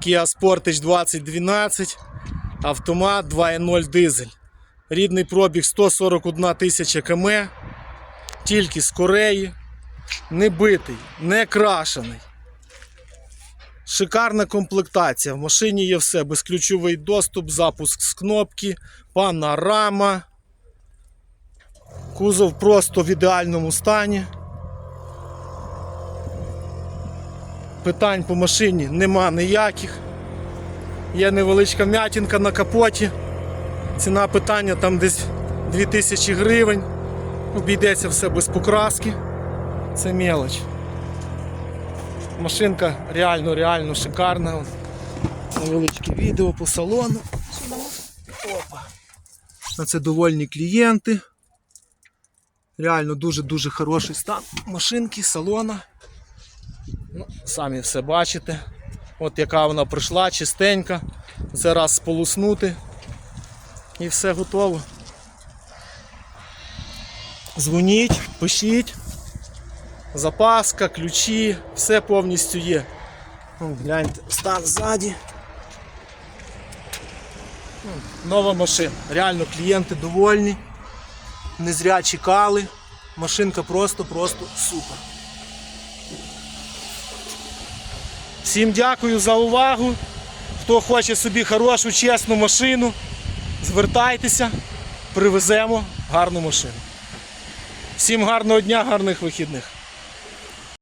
Kia Sportage 2012, автомат 2.0 дизель. Рідний пробіг 141 тисяча км, тільки з Кореї, не битий, не крашений. Шикарна комплектація. В машині є все. Безключовий доступ, запуск з кнопки, панорама. Кузов просто в ідеальному стані. Питань по машині нема ніяких. Є невеличка м'ятінка на капоті. Ціна питання там десь 2000 гривень. Обійдеться все без покраски. Це мелоч. Машинка реально, реально шикарна. Невеличке відео по салону. Опа. А Це довольні клієнти. Реально дуже-дуже хороший стан машинки, салона. Ну, самі все бачите. От яка вона прийшла, чистенька. Зараз сполоснути. І все готово. Дзвоніть, пишіть. Запаска, ключі, все повністю є. Гляньте, стан ззаді. Нова машина. Реально клієнти довольні. Не зря чекали. Машинка просто-просто супер. Всім дякую за увагу. Хто хоче собі хорошу, чесну машину, звертайтеся, привеземо гарну машину. Всім гарного дня, гарних вихідних.